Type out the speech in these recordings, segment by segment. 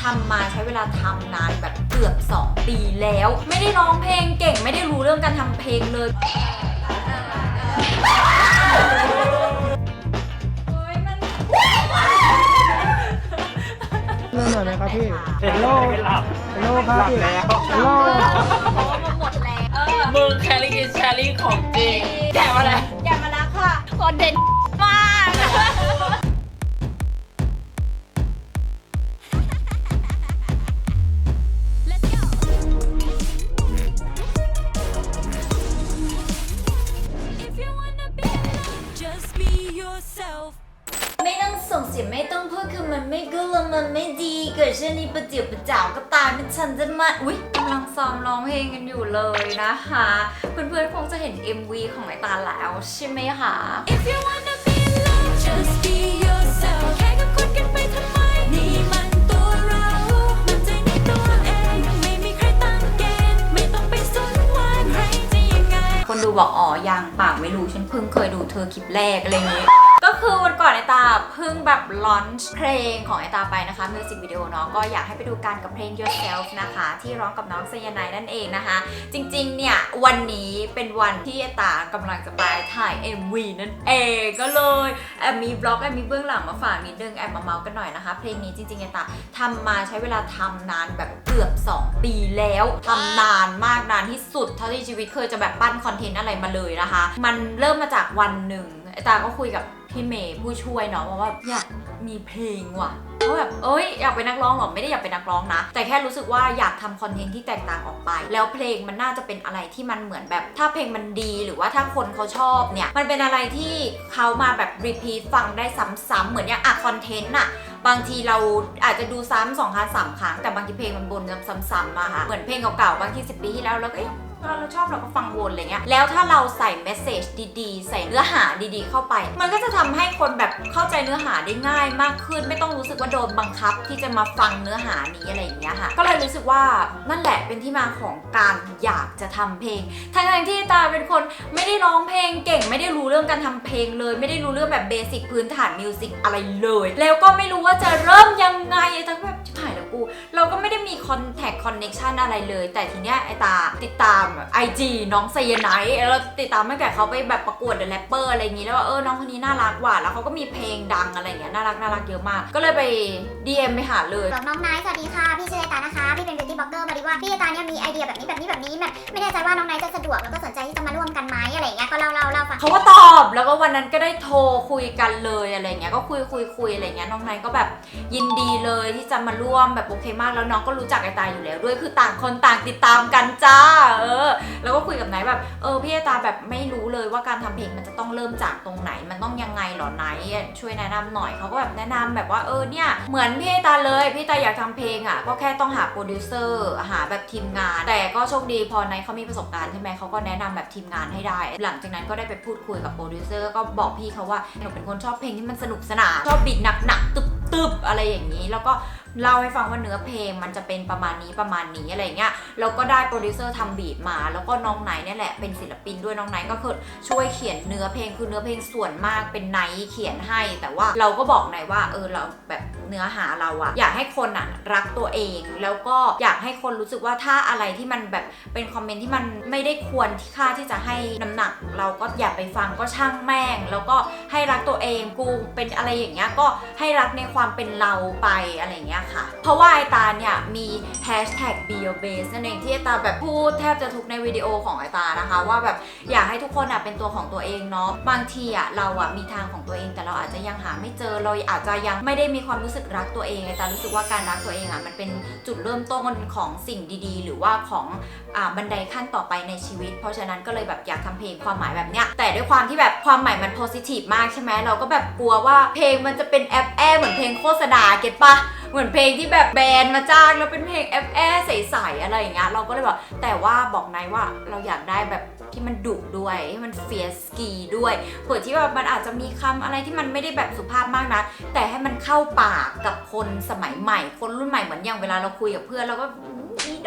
ทำมาใช้เวลาทำนานแบบเกือบ 2 ปีแล้ว ไม่ได้ร้องเพลงเก่ง ไม่ได้รู้เรื่องการทำเพลงเลยเริ่มหน่อยไหมครับพี่เห็นโลกหลับฮัลโหลครับพี่หลับแล้วฮัลโหลหมดแล้วเออมึงแคลรี่กินแชร์รี่ของจริงแกะมาเลยอย่ามาแล้วค่ะคอนเทนต์มาก ส่งเสียงไม่ต้องพูดคือมันไม่ก็ลงมันไม่ดีเกิดเช่นนี้ประเดี๋ยวประจ่าวก็ตายเป็นฉันจะมาอุ๊ยกำลังซ้อมร้องเพลงกันอยู่เลยนะคะ เพื่อนๆคงจะเห็น MV ของไอตาแล้วใช่ไหมคะ If you wanna be alone, just be yourself. แค่กับคนกันไปทำไมนี่มันตัวเรามันใจในตัวเองไม่มีใครตั้งเกณฑ์ไม่ต้องไปสนว่าใครจะยังไง คนดูบอกอ๋อยังปากไม่รู้ฉันเพิ่งเคยดูเธอคลิปแรกอะไรอย่างนี้ก็คือวันก่อนไอตาเพิ่งแบบลอนช์เพลงของไอตาไปนะคะมิวสิกวิดีโอเนาะก็อยากให้ไปดูกันกับเพลง Yourself นะคะ ที่ร้องกับน้องไซยาไนนั่นเองนะคะ จริงๆ เนี่ย วันนี้เป็นวันที่ไอตากำลังจะไปถ่าย MV นั่นเองก็เลยแอบมีบล็อกแอบมีเบื้องหลังมาฝากนิดนึงแอบมาเมาส์กันหน่อยนะคะ เพลงนี้จริงๆไอตาทำมาใช้เวลาทำนานแบบเกือบ 2 ปีแล้วทำนานมากนานที่สุดเท่าที่ชีวิตเคยจะแบบปั้นคอนเทนต์อะไรมาเลยนะคะ มันเริ่มมาจากวันหนึ่งไอตาก็คุยกับ พี่เมย์ผู้ช่วยเนาะว่าว่าอยากมีเพลงว่ะเขาแบบเอ้ยอยากเป็นนักร้องหรอไม่ได้อยากเป็นนักร้องนะ แต่แค่รู้สึกว่าอยากทำคอนเทนต์ที่แตกต่างออกไป แล้วเพลงมันน่าจะเป็นอะไรที่มันเหมือนแบบ ถ้าเพลงมันดีหรือว่าถ้าคนเขาชอบเนี่ย มันเป็นอะไรที่เขามาแบบรีพีทฟังได้ซ้ำๆเหมือนอย่างอะคอนเทนต์อะบางทีเราอาจจะดูซ้ำสองครั้งสามครั้งแต่บางทีเพลงมันวนซ้ำๆมาค่ะเหมือนเพลงเก่าๆบางทีสิปีที่แล้วเราก็ เอ๊ะเราชอบเราก็ฟังวนอะไรเงี้ยแล้วถ้าเราใส่เมสเซจดีๆ ใส่เนื้อหาดีๆ เข้าไป มันก็จะทำให้คนแบบเข้าใจเนื้อหาได้ง่ายมากขึ้น ไม่ต้องรู้สึกว่าโดนบังคับ ที่จะมาฟังเนื้อหานี้อะไรอย่างเงี้ยค่ะก็เลยรู้สึกว่านั่นแหละเป็นที่มาของการอยากจะทำเพลงทั้งๆที่ตาเป็นคนไม่ได้ร้องเพลงเก่ง ไม่ได้รู้เรื่องการทำเพลงเลย ไม่ได้รู้เรื่องแบบเบสิกพื้นฐานมิวสิกอะไรเลย แล้วก็ไม่รู้ว่าจะเริ่มยังไงไอ้ตาก็แบบชิบหายแล้วกู เราก็ไม่ได้มีคอนแทคคอนเน็ชันอะไรเลย แต่ทีเนี้ยไอตาติดตามไอจีน้องไซยไนท์แล้วติดตามตั้งแต่เขาไปแบบประกวดเดอะแรปเปอร์อะไรอย่างงี้แล้วว่าเออน้องคนนี้น่ารักว่ะแล้วเขาก็มีเพลงดังอะไรอย่างเงี้ยน่ารักน่ารักเยอะมาก ก็เลยไป DM ไปหาเลย บอกน้องไนท์สวัสดีค่ะ พี่ชื่อไอตานะคะ พี่เป็น beauty blogger พอดี ว่าพี่ไอตาเนี่ยมีไอเดียแบบนี้แบบนี้แบบนี้แบบไม่แน่ใจว่าน้องไนท์จะสะดวกแล้วก็สนใจที่จะมาร่วมกันไหมอะไรเงี้ยก็เล่าเล่าเล่าฟังเขาก็ตอบแล้วก็วันนั้นก็ได้โทรคุยกันเลยอะไรเงี้ยก็คุยคุยคุยอะไรเงี้ยน้องไนท์ก็แบบยินดีเลยที่จะมาร่วมแบบโอเคมากแล้วน้องก็รู้จักไอตาอยู่แล้ว ด้วยคือต่างคนต่างติดตามกันจ้าเออ แล้วก็คุยกับไนท์แบบเออพี่ไอตาแบบไม่รู้เลยว่าการทำเพลงมันจะต้องเริ่มจากตรงไหน มันต้องยังไงหรอไนท์ช่วยแนะนำหน่อยเขาก็แบบแนะนำแบบว่าเออเนี่ยเหมือนพี่ไอตาเลยพี่ไอตาอยากทำเพลงอะก็แค่ต้องหาโปรดิวเซอร์หาแบบทีมงาน แต่ก็โชคดีพอไนท์เขามีประสบการณ์ใช่ไหมเขาก็แนะนำแบบทีมงานให้ได้ หลังจากนั้นก็ได้ไปพูดคุยกับโปรดิวเซอร์ก็บอกพี่เขาว่าหนูเป็นคนชอบเพลงที่มันสนุกสนานชอบบีทหนักๆตึบ ๆอะไรอย่างนี้ แล้วก็เล่าให้ฟังว่าเนื้อเพลงมันจะเป็นประมาณนี้ประมาณนี้อะไรอย่างเงี้ยแล้วก็ได้โปรดิวเซอร์ทำบีทมา แล้วก็น้องไนท์เนี่ยแหละเป็นศิลปินด้วยน้องไนท์ก็คือช่วยเขียนเนื้อเพลงคือเนื้อเพลงส่วนมากเป็นไนท์เขียนให้ แต่ว่าเราก็บอกไนท์ว่าเออเราแบบเนื้อหาเราอะอยากให้คนอะรักตัวเอง แล้วก็อยากให้คนรู้สึกว่าถ้าอะไรที่มันแบบเป็นคอมเมนต์ที่มันไม่ได้ควรที่ค่าที่จะให้น้ำหนัก เราก็อย่าไปฟังก็ช่างแม่ง แล้วก็ให้รักตัวเองกูเป็นอะไรอย่างเงี้ยก็ให้รักในความความเป็นเราไปอะไรเงี้ยค่ะ เพราะว่าไอตาเนี่ยมี hashtag be your best นั่นเองที่ไอตาแบบพูดแทบจะทุกในวิดีโอของไอตานะคะ ว่าแบบอยากให้ทุกคนอะเป็นตัวของตัวเองเนาะบางทีอะเราอะมีทางของตัวเอง แต่เราอาจจะยังหาไม่เจอเราอาจจะยังไม่ได้มีความรู้สึกรักตัวเองไอตารู้สึกว่าการรักตัวเองอะมันเป็นจุดเริ่มต้นของสิ่งดีๆ หรือว่าของอ่าบันไดขั้นต่อไปในชีวิต เพราะฉะนั้นก็เลยแบบอยากทำเพลงความหมายแบบเนี้ยแต่ด้วยความที่แบบความหมายมันโพสิทีฟมากใช่ไหมเราก็แบบกลัวว่าเพลงมันจะเป็นแอปแอเหมือนเพลงโฆษณาเก็ตปะเหมือนเพลงที่แบบแบรนด์มาจ้างแล้วเป็นเพลงแอฟแอใสๆอะไรอย่างเงี้ยเราก็เลยบอกแต่ว่าบอกนายว่าเราอยากได้แบบที่มันดุด้วยให้มันเฟียสกีด้วยเผื่อที่แบบมันอาจจะมีคำอะไรที่มันไม่ได้แบบสุภาพมากนะแต่ให้มันเข้าปากกับคนสมัยใหม่ คนรุ่นใหม่เหมือนอย่างเวลาเราคุยกับเพื่อนเราก็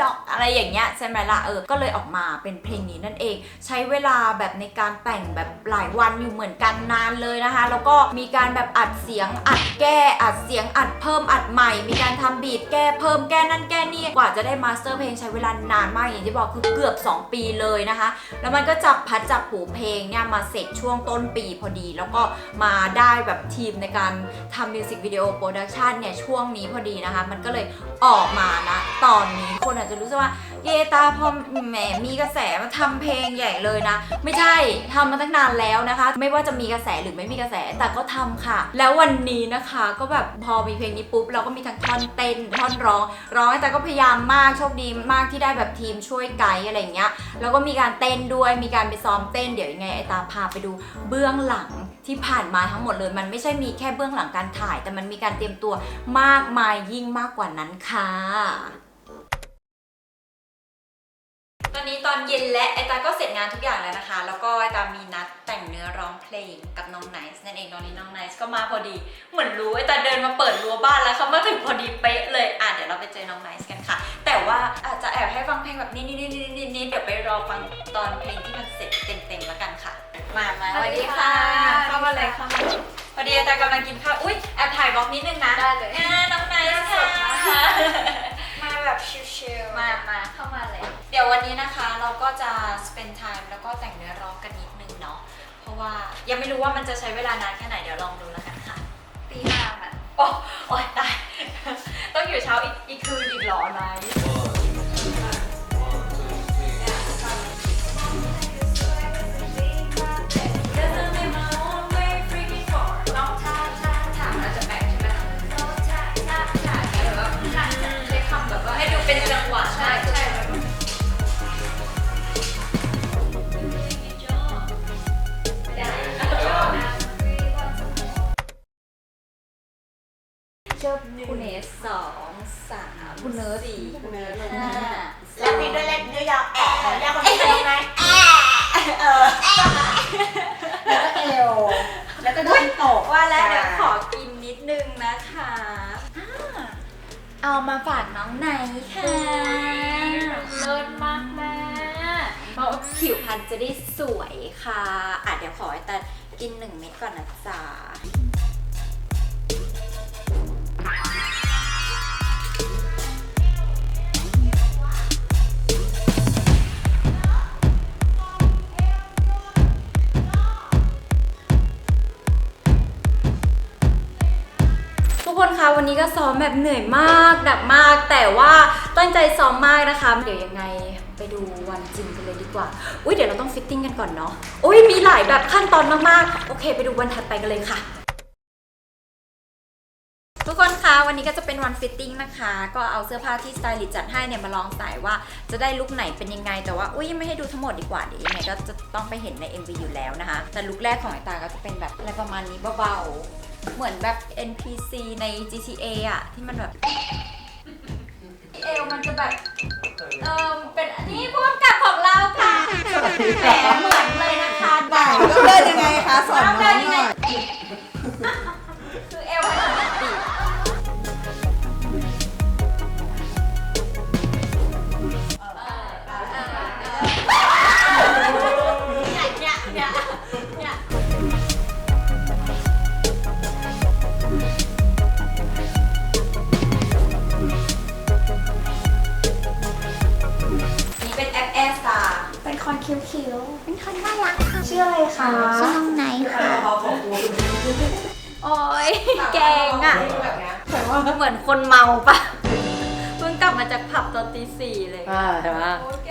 ดอกอะไรอย่างเงี้ยใช่ไหมล่ะเออก็เลยออกมาเป็นเพลงนี้นั่นเอง ใช้เวลาแบบในการแต่งแบบหลายวันอยู่เหมือนกันนานเลยนะคะ แล้วก็มีการแบบอัดเสียงอัดแก้อัดเสียงอัดเพิ่มอัดใหม่ มีการทำบีทแก้เพิ่มแก้นั่นแก้นี่กว่าจะได้มาสเตอร์เพลงใช้เวลานานมากอย่างที่บอกคือเกือบ 2 ปีเลยนะคะ แล้วมันก็จับพัดจับผูเพลงเนี่ยมาเสร็จช่วงต้นปีพอดี แล้วก็มาได้แบบทีมในการทำมิวสิกวิดีโอโปรดักชันเนี่ยช่วงนี้พอดีนะคะ มันก็เลยออกมานะตอนนี้คนอาจจะรู้สึกว่า เยตาพอแหมมีกระแสมาทำเพลงใหญ่เลยนะ ไม่ใช่ทำมาตั้งนานแล้วนะคะ ไม่ว่าจะมีกระแสหรือไม่มีกระแสแต่ก็ทำค่ะ แล้ววันนี้นะคะก็แบบพอมีเพลงนี้ปุ๊บเราก็มีทั้งท่อนเต้นท่อนร้อง ร้องแต่ก็พยายามมากโชคดีมากที่ได้แบบทีมช่วยไกด์อะไรอย่างเงี้ย แล้วก็มีการเต้นด้วย มีการไปซ้อมเต้น เดี๋ยวยังไงไอตาพาไปดูเบื้องหลังที่ผ่านมาทั้งหมดเลย มันไม่ใช่มีแค่เบื้องหลังการถ่าย แต่มันมีการเตรียมตัวมากมายยิ่งมากกว่านั้นค่ะ ตอนนี้ตอนเย็นและไอตาก็เสร็จงานทุกอย่างแล้วนะคะ แล้วก็ไอตามีนัดแต่งเนื้อร้องเพลงกับน้องไนซ์นั่นเองตอนนี้น้องไนซ์ก็มาพอดี เหมือนรู้ไอตาเดินมาเปิดรั้วบ้านแล้วเขามาถึงพอดีเป๊ะเลยอะเดี๋ยวเราไปเจอน้องไนซ์กันค่ะ แต่ว่าอาจจะแอบให้ฟังเพลงแบบนี้นิดนิดนิดนิดนิดเดี๋ยวไปรอฟังตอนเพลงที่มันเสร็จเต็มๆแล้วกันค่ะ มามาสวัสดีค่ะเข้ามาเลยเข้ามาพอดีไอตากำลังกินข้าวอุ้ยแอบถ่ายบล็อกนิดนึงนะได้เลยน้องไนซ์ค่ะมาแบบชิลๆมามาเข้ามาเลย ดี๋ยววันนี้นะคะเราก็จะ spend time แล้วก็แต่งเนื้อร้องกันนิดนึงเนาะ เพราะว่ายังไม่รู้ว่ามันจะใช้เวลานานแค่ไหนเดี๋ยวลองดูแล้วกันค่ะตีห้าอะโอ้โอ้ยตาย ต้องอยู่เช้าอีกอีกคืนอีกเหรอไนท์ เจอคุณเนสสองสามคุณเนิร์สี่ห้าแล้วมีด้วยเล่นด้วยยาวแอะยาวคนนี้ตรงไหนเออแล้วก็เอวแล้วก็โดนตกว่าแล้วเดี๋ยวขอกินนิดนึงนะคะอ่าเอามาฝากน้องไหนค่ะเลิศมากแม่เพราะผิวพรรณจะได้สวยค่ะอะเดี๋ยวขอให้แต่กินหนึ่งเม็ดก่อนนะจ๊ะ กคนคะวันนี้ก็ซ้อมแบบเหนื่อยมากหนักมาก แต่ว่าตั้งใจซ้อมมากนะคะ เดี๋ยวยังไงไปดูวันจริงกันเลยดีกว่า อุ้ยเดี๋ยวเราต้องฟิตติ้งกันก่อนเนาะอุ้ยมีหลายแบบขั้นตอนมากๆ โอเค ไปดูวันถัดไปกันเลยค่ะ ทุกคนคะวันนี้ก็จะเป็นวันฟิตติ้งนะคะ ก็เอาเสื้อผ้าที่สไตลิสต์จัดให้เนี่ยมาลองใส่ว่าจะได้ลุคไหนเป็นยังไง แต่ว่าอุ้ยยังไม่ให้ดูทั้งหมดดีกว่าเดี๋ยวยังไงก็จะต้องไปเห็นใน MV อยู่แล้วนะคะ แต่ลุคแรกของไอตาก็จะเป็นแบบอะไรประมาณนี้เบาๆ เหมือนแบบ NPC ใน GTA อะที่มันแบบ เอวมันจะแบบ เออเป็นอันนี้ผู้กำกับของเราค่ะแหมเหมือนเลยนะคะไหนก็เดินยังไงคะสอนน้องหน่อย ชื่ออะไรคะชื่อน้องไนท์ค่ะ โอ้ยแกงอะ เหมือนคนเมาปะเพิ่งกลับมาจากผับตอนตีสี่เลยอ่าใช่ไหมโอ้ยแก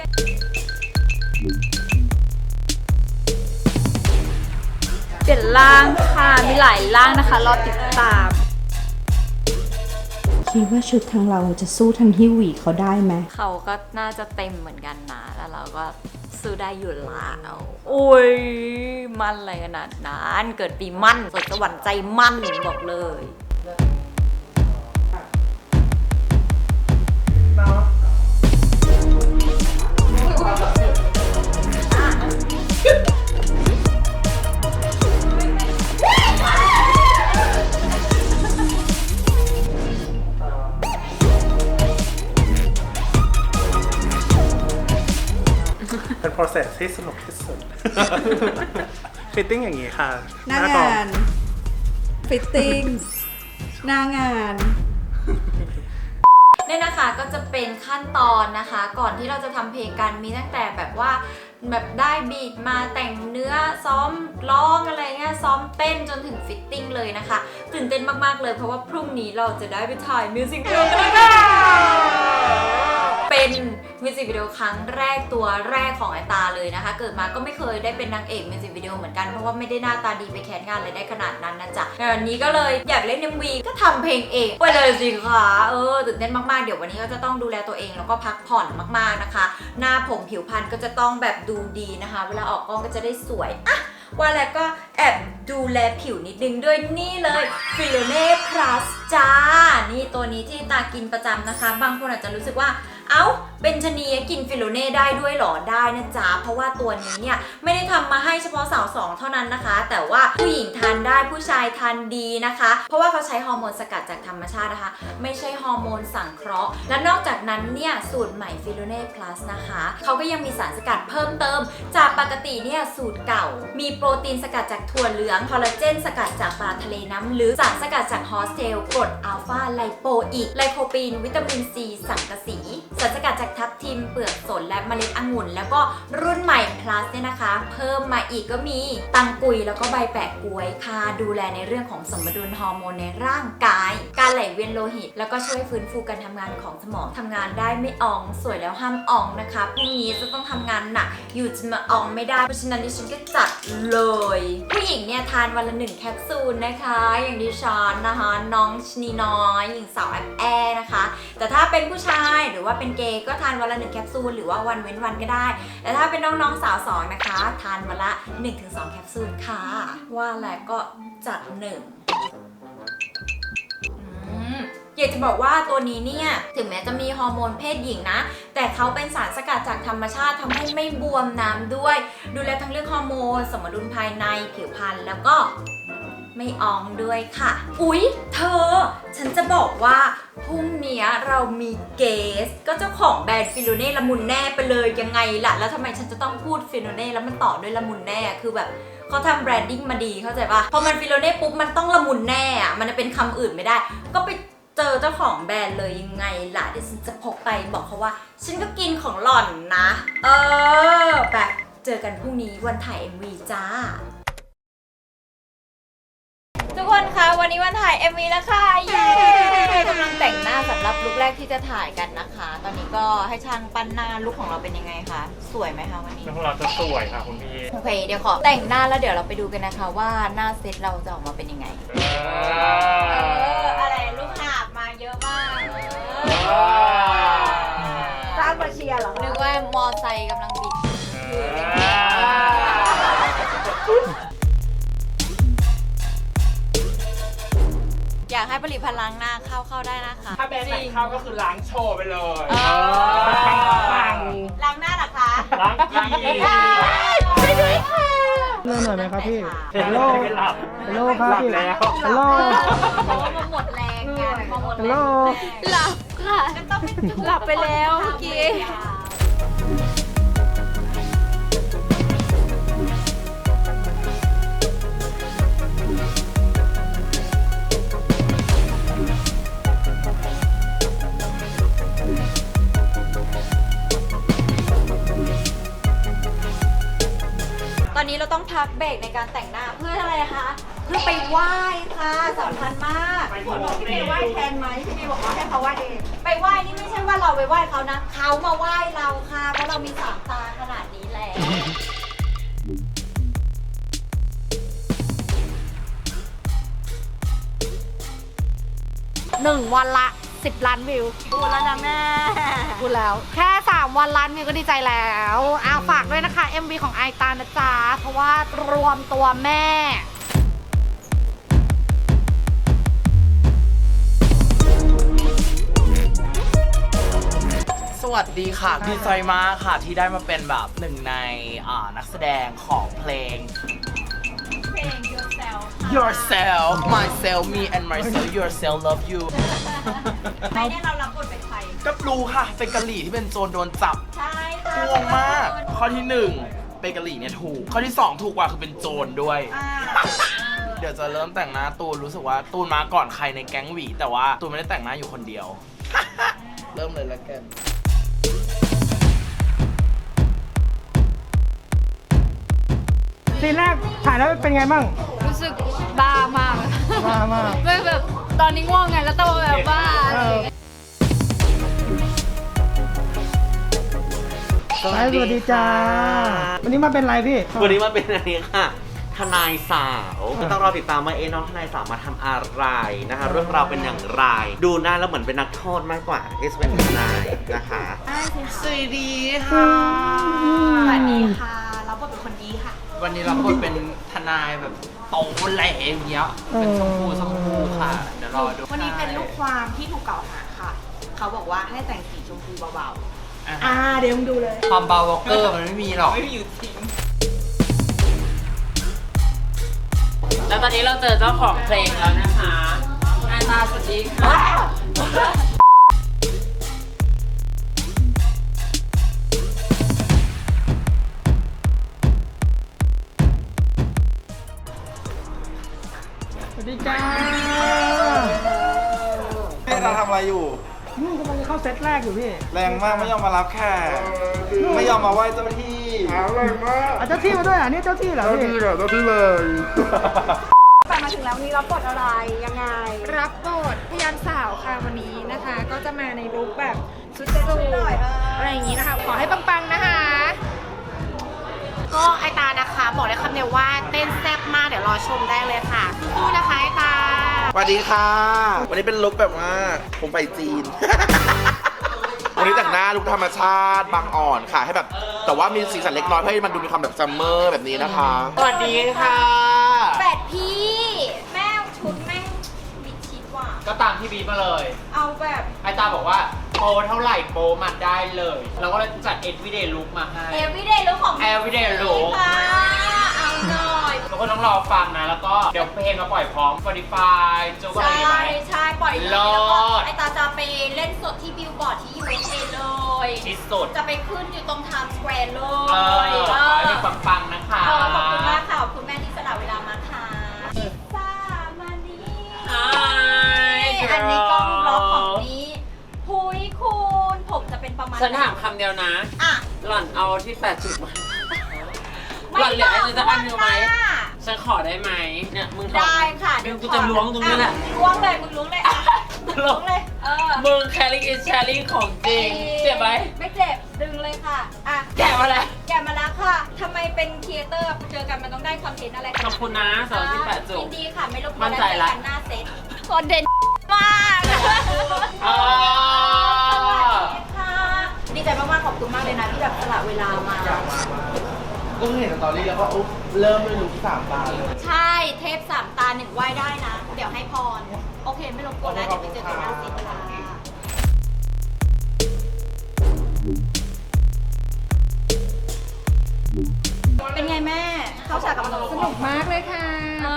เปลี่ยนร่างค่ะ มีหลายร่างนะคะ รอติดตาม คิดว่าชุดทางเราจะสู้ทางฮิวหวีเขาได้ไหม เขาก็น่าจะเต็มเหมือนกันนะ แล้วเราก็ ซื้อได้อยู่แล้วโอ้ย มั่นอะไรขนาดนั้น เกิดปีมั่นเกิดสวรรค์ใจมั่นบอกเลย process ที่สนุกที่สุด ฟิตติ้งอย่างนี้ค่ะหน้างานฟิตติ้งหน้างาน เนี่ยนะคะก็จะเป็นขั้นตอนนะคะ ก่อนที่เราจะทำเพลงกันมีตั้งแต่แบบว่าแบบได้บีทมาแต่งเนื้อซ้อมร้องอะไรเงี้ยซ้อมเต้นจนถึงฟิตติ้งเลยนะคะตื่นเต้นมากๆเลยเพราะว่าพรุ่งนี้เราจะได้ไปถ่ายมิวสิกวิดีโอกันแล้วค่ะ เป็นมิวสิกวิดีโอครั้งแรกตัวแรกของไอตาเลยนะคะ เกิดมาก็ไม่เคยได้เป็นนางเอกมิวสิกวิดีโอเหมือนกันเพราะว่าไม่ได้หน้าตาดีไปแคสงานเลยได้ขนาดนั้นนะจ๊ะแต่วันนี้ก็เลยอยากเล่น MV ก็ทำเพลงเองไปเลยสิคะเออตื่นเต้นมากๆเดี๋ยววันนี้ก็จะต้องดูแลตัวเองแล้วก็พักผ่อนมากๆนะคะ หน้าผมผิวพรรณก็จะต้องแบบดูดีนะคะ เวลาออกกล้องก็จะได้สวยอะว่าแล้วก็แอบดูแลผิวนิดนึงด้วยนี่เลยฟิโลเน่พลัสจ้า นี่ตัวนี้ที่ตากินประจำนะคะ บางคนอาจจะรู้สึกว่า เอา้า เป็นชะนีกินฟิโลเน่ได้ด้วยหรอได้นะจ๊ะเพราะว่าตัวนี้เนี่ยไม่ได้ทำมาให้เฉพาะสาวสองเท่านั้นนะคะ แต่ว่าผู้หญิงทานได้ผู้ชายทานดีนะคะ เพราะว่าเขาใช้ฮอร์โมนสกัดจากธรรมชาตินะคะ ไม่ใช่ฮอร์โมนสังเคราะห์ และนอกจากนั้นเนี่ยสูตรใหม่ฟิโลเน่พลัสนะคะเขาก็ยังมีสารสกัดเพิ่มเติม จากปกติเนี่ยสูตรเก่า มีโปรตีนสกัดจากถั่วเหลืองคอลลาเจนสกัดจากปลาทะเลน้ำลึกสารสกัดจากฮอสเทลกรดอัลฟาไลโปอิกไลโคปีนวิตามินซีสังกะสีสารสกัดจากทับทิมเปลือกสนและเมล็ดองุ่น แล้วก็รุ่นใหม่ plus เนี่ยนะคะ เพิ่มมาอีกก็มีตังกุยแล้วก็ใบแปะกล้วยค่ะ ดูแลในเรื่องของสมดุลฮอร์โมนในร่างกาย การไหลเวียนโลหิต แล้วก็ช่วยฟื้นฟูการทำงานของสมองทำงานได้ไม่อ่อง สวยแล้วห้ามอ่องนะคะพรุ่งนี้จะต้องทำงานหนักอยู่จะมาอ่องไม่ได้ เพราะฉะนั้นดิฉันก็จัดเลยผู้หญิงเนี่ยทานวันละหนึ่งแคปซูลนะคะ อย่างดิฉันนะคะน้องชนีน้อยหญิงสาวแอปแอร์นะคะ แต่ถ้าเป็นผู้ชายหรือว่าเป็นเกย์ก็ทานวันละหนึ่งแคปซูลหรือว่าวันเว้นวันก็ได้ แต่ถ้าเป็นน้องๆสาวสองนะคะ ทานวันละ 1-2 แคปซูลค่ะ ว่าแล้วก็จัดหนึ่งอืมอยากจะบอกว่าตัวนี้เนี่ย ถึงแม้จะมีฮอร์โมนเพศหญิงนะ แต่เขาเป็นสารสกัดจากธรรมชาติทำให้ไม่บวมน้ำด้วย ดูแลทั้งเรื่องฮอร์โมน สมดุลภายในผิวพรรณแล้วก็ ไม่อองด้วยค่ะ อุ๊ย เธอ ฉันจะบอกว่าพรุ่งนี้เรามีเกส ก็เจ้าของแบรนด์ฟิโลเน่ละมุนแน่ไปเลยยังไงล่ะ แล้วทำไมฉันจะต้องพูดฟิโลเน่แล้วมันต่อด้วยละมุนแน่คือแบบเขาทำแบรนดิ้งมาดีเข้าใจปะพอมันฟิโลเน่ปุ๊บมันต้องละมุนแน่อะมันจะเป็นคำอื่นไม่ได้ ก็ไปเจอเจ้าของแบรนด์เลยยังไงล่ะเดี๋ยวฉันจะพกไปบอกเขาว่า ฉันก็กินของหล่อนนะ เออแบบเจอกันพรุ่งนี้วันถ่าย MV จ้า ทุกคนคะวันนี้วันถ่าย MV แล้วค่ะเย้กำลังแต่งหน้าสำหรับลุคแรกที่จะถ่ายกันนะคะ ตอนนี้ก็ให้ช่างปั้นหน้าลุคของเราเป็นยังไงคะสวยไหมคะวันนี้ แล้วของเราจะสวยค่ะคุณพี่โอเคเดี๋ยวขอแต่งหน้าแล้วเดี๋ยวเราไปดูกันนะคะ ว่าหน้าเซตเราจะออกมาเป็นยังไง เอออะไรลูกหาบมาเยอะมากจ้างมาเชียร์เหรอนึกว่ามอไซค์กำลังากให้ผลิตภัณฑ์ล้างหน้าเข้าเข้าได้นะคะ ถ้าแบรนด์ไหนเข้าก็คือล้างโชว์ไปเลยเออ ปังล้างหน้าเหรอคะล้างอีกไปด้วยค่ะเริ่มหน่อยไหมครับพี่ เห็นโลกไม่หลับฮัลโหลครับหลับแล้ว ฮัลโหล เพราะว่ามันหมดแรงไงพอหมดแรงฮัลโหลหลับค่ะหลับไปแล้วเมื่อกี้ต อนนี้เราต้องพักเบรกในการแต่งหน้าเพื่ออะไรคะ เพื่อไปไหว้ค่ะสำคัญมากไปหมดพี่เมย์ไหว้แทนไหมพี่เมย์บอกว่าให้เขาไหว้เอง ไปไหว้นี่ไม่ใช่ว่าเราไปไหว้เขานะ เขามาไหว้เราค่ะเพราะเรามีสามตาขนาดนี้แล้วหนึ่งวันละ 10 ล้านวิวพูดแล้วนะแม่พูดแล้ว แค่ 3 วันล้านวิวก็ดีใจแล้วอาฝากด้วยนะคะ MV ของไอตานะจ๊ะ เพราะว่ารวมตัวแม่สวัสดีค่ะดีใจมากค่ะที่ได้มาเป็นแบบหนึ่งในอ่านักแสดงของเพลงเพลง yourself yourself myself me and myself yourself love you ไม่ได้เรารับบทเป็นใครก็รู้ค่ะ เป็นกะหรี่ที่เป็นโจรโดนจับใช่ค่ะงงมาก ข้อที่หนึ่งเป็นกะหรี่เนี่ยถูก ข้อที่สองถูกกว่าคือเป็นโจรด้วยเดี๋ยวจะเริ่มแต่งหน้าตูนรู้สึกว่าตูนมาก่อนใครในแก๊งหวี แต่ว่าตูนไม่ได้แต่งหน้าอยู่คนเดียว เริ่มเลยละกัน ซีนแรกถ่ายแล้วเป็นไงบ้างรู้สึกบ้ามากบ้ามากไม่แบบตอนนี้ง่วงไงแล้วต้องแบบบ้าอะไรอย่างเงี้ยสวัสดีจ้า วันนี้มาเป็นไรพี่ วันนี้มาเป็นอันนี้ค่ะ ทนายสาว ก็ต้องรอติดตามว่าเอ๊ะน้องทนายสาวมาทำอะไรนะคะ เรื่องราวเป็นอย่างไร ดูหน้าแล้วเหมือนเป็นนักโทษมากกว่าที่จะเป็นทนายนะคะ สวัสดีค่ะ สวัสดีค่ะ วันนี้เราบทเป็นทนายแบบโตแหลอย่างเงี้ย เป็นชมพูชมพูค่ะ เดี๋ยวรอดูวันนี้เป็นลูกความที่ถูกกล่าวหาค่ะ เขาบอกว่าให้แต่งสีชมพูเบาอะๆ อ่าเดี๋ยวมึงดูเลย ความบาวอลเกอร์มันไม่มีหรอก ไม่มีอยู่จริง แล้วตอนนี้เราเจอเจ้าของเพลงแล้วนะคะอาตาสวัสดีค่ะ เข้าเซตแรกอยู่พี่แรงมากไม่ยอมมารับแขกไม่ยอมมาไหว้เจ้าหน้าที่แรงมากเอาเจ้าที่มาด้วยอะนี่เจ้าที่เหรอพี่เหรอเจ้าที่เลยแต่มาถึงแล้ววันนี้รับบทอะไรยังไง รับบทพยานสาวค่ะวันนี้นะคะ ก็จะมาในลุคแบบชุดสูทหน่อยเออออะไรอย่างนี้นะคะ ขอให้ปังๆนะคะ ก็ไอตานะคะ บอกได้คำเดียวว่าเต้นแซ่บมากเดี๋ยวรอชมได้เลยค่ะสู้ๆนะคะไอตา สวัสดีค่ะ วันนี้เป็นลุคแบบว่า ผมไปจีน วันนี้แต่งหน้าลุคธรรมชาติบางอ่อนค่ะ ให้แบบ แต่ว่ามีสีสันเล็กน้อยเพื่อให้มันดูมีความแบบซัมเมอร์แบบนี้นะคะ สวัสดีค่ะ แปดพี่ แม่ชุดแม่งมิดชิดว่ะก็ตามที่บีบมาเลย เอาแบบไอตาบอกว่าโปรเท่าไหร่โปรมันได้เลย เราก็เลยจัด everyday look มาให้ everyday look ของ everyday look ค่ะเอาหน่อย ทุกคนต้องรอฟังนะ แล้วก็เดี๋ยวเพลงมาปล่อยพร้อม Spotify จูก็ใช่มีไหม ใช่ปล่อยเลยเลิศแล้วก็ไอตาจะไปเล่นสดที่บิลบอร์ดที่ USA เลย ที่สุด จะไปขึ้นอยู่ตรงไทม์สแควร์เลเออยขอให้เอมีอปังๆนะคะขอบคุณมากค่ะขอบคุณแม่ที่สละเวลามาค่ะพิซซ่ามานี่ Hi อันนี้กล้องล็อกของ girl นี้หุยคุณผมจะเป็นประมาณฉันถามคำเดียวนะ อะหล่อนเอาที่แปดจุดมาไม่หล่อนเหลือไอ้บจะอันเดียวไหมว่า ฉันขอได้ไหมเนี่ยมึงถอได้ค่ะเดี๋ยวกูจะล้วงตรงนี้แหละอ่ล้วงเลยมึงล้วงเลยอะตลล้วกงเลยเออมึง carry is sharing ของจริงเจ็บไหมไม่เจ็บดึงเลยค่ะอะแกะมาแล้วแกะมาแล้วค่ะทำไมเป็นครีเอเตอร์เจอกันมันต้องได้คอนเทนต์อะไรขอบคุณนะสำหรับที่แปดจุยิดนดีค่ะไม่รบกวนมั่นใจละเจอกันหน้าเซ็ตคอนเทนต์มากอ่าค่ะดีใจมากๆขอบคุณมากเลยนะที่แบบสละเวลามา ก็เห็นสตอรี่แล้วก็อุ๊บเริ่มด้วยลุคสามตาเลย ใช่เทพสามตาหนึ่งไหว้ได้นะ เดี๋ยวให้พร โอเคไม่รบกวนแล้วเดี๋ยวไปเจอกันหน้าเซ็ตค่ะเป็นไงแม่ เข้าฉากกับหนูสนุกมากเลยค่ะ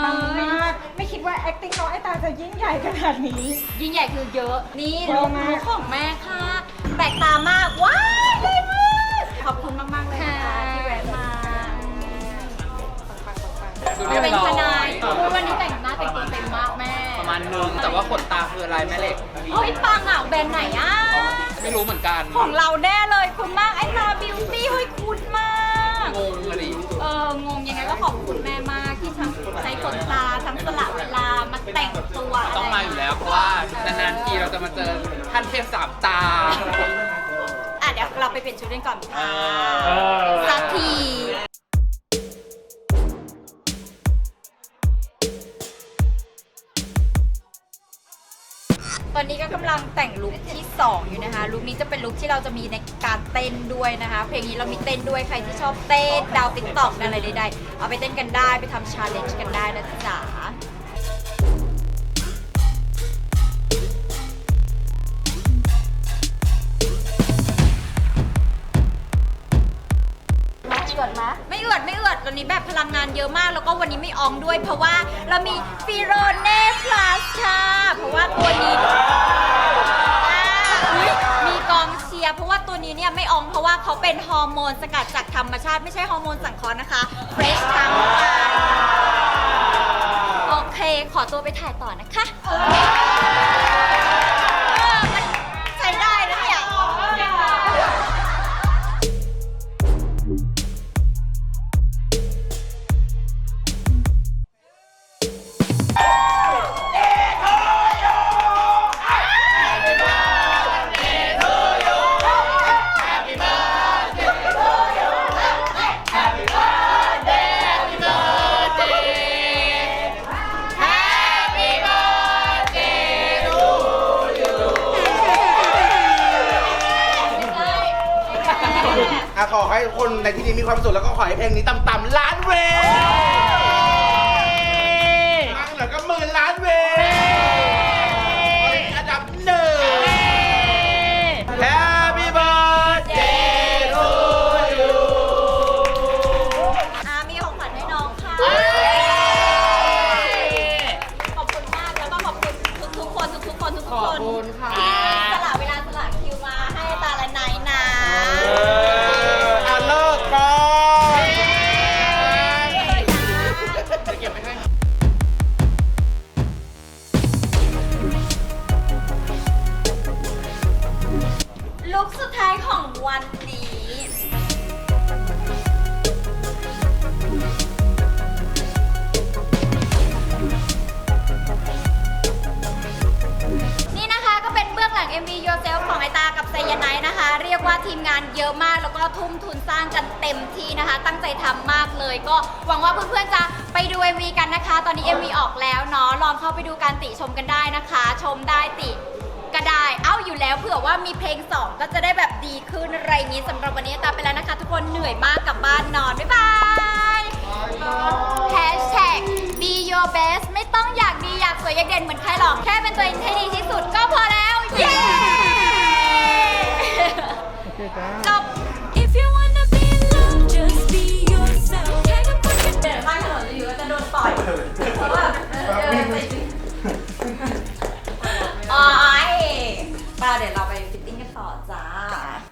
ปังมาก ไม่คิดว่า acting น้องไอตาจะยิ่งใหญ่ขนาดนี้ ยิ่งใหญ่คือเยอะ นี่เยลูอะกมาก ของแม่ค่ะ แปลกตามาก ว้ายเลยมาก ขอบคุณมาก ๆ เลยนะคะที่แวะ ดูจะเรียบเป็นร้อทนายยอุ๊ยวันนี้แต่งหน้าแต่งตัวเต็มมากแม่ประมาณนึงแต่ว่าขนตาคืออะไรแม่เล็ก เฮ้ยปังอะแบรนด์ไหนอะ ไม่รู้เหมือนกันของเราแน่เลยคุณมากไอ้ตาบิวตี้เฮ้ยคุณมาก งงอะดิเอองงยังไงก็ขอบคุณแม่มากที่ทั้งใช้ขนตาทั้งสละเวลามาแต่งตัวอะไรต้องมาอยู่แล้วเพราะว่านานๆทีเราจะมาเจอท่านเทพสามตา อะเดี๋ยวเราไปเปลี่ยนชุดกันก่อนค่ะเออ สักที ตอนนี้ก็กำลังแต่งลุคที่ 2 อยู่นะคะ ลุคนี้จะเป็นลุคที่เราจะมีในการเต้นด้วยนะคะ เพลงนี้เรามีเต้นด้วยใครที่ชอบเต้นดาวติ๊กต็อกอะไรใดๆเอาไปเต้นกันได้ไปทำชาเลนจ์กันได้นะจ๊ะ ลังงานเยอะมาก แล้วก็วันนี้ไม่อองด้วย เพราะว่าเรามีฟิโรเน่พลัสค่ะ เพราะว่าตัวนี้อ่าอุ๊ยมีกองเชียร์เพราะว่าตัวนี้เนี่ยไม่อองเพราะว่าเขาเป็นฮอร์โมนสกัดจากธรรมชาติไม่ใช่ฮอร์โมนสังเคราะห์นะคะเฟรชทั้งวันโอเค ขอตัวไปถ่ายต่อนะคะ ดีมีความสุขแล้วก็ขอให้เพลงนี้ต่ำๆล้าน ใจทำมากเลย ก็หวังว่าเพื่อนๆจะไปดู MV กันนะคะ ตอนนี้ MV ออกแล้วเนาะลองเข้าไปดูการติชมกันได้นะคะ ชมได้ติก็ได้ เอ้าอยู่แล้วเผื่อว่ามีเพลง2ก็จะได้แบบดีขึ้นอะไรอย่างนี้สำหรับวันนี้ตามไปแล้วนะคะ ทุกคนเหนื่อยมากกลับบ้านนอน บ๊ายบาย Hashtag be your best ไม่ต้องอยากดีอยากสวยอยากเด่นเหมือนใครหรอกแค่เป็นตัวเองให้ดีที่สุดก็พอแล้ว เย้จบ If you ป้าเดี๋ยวเราไป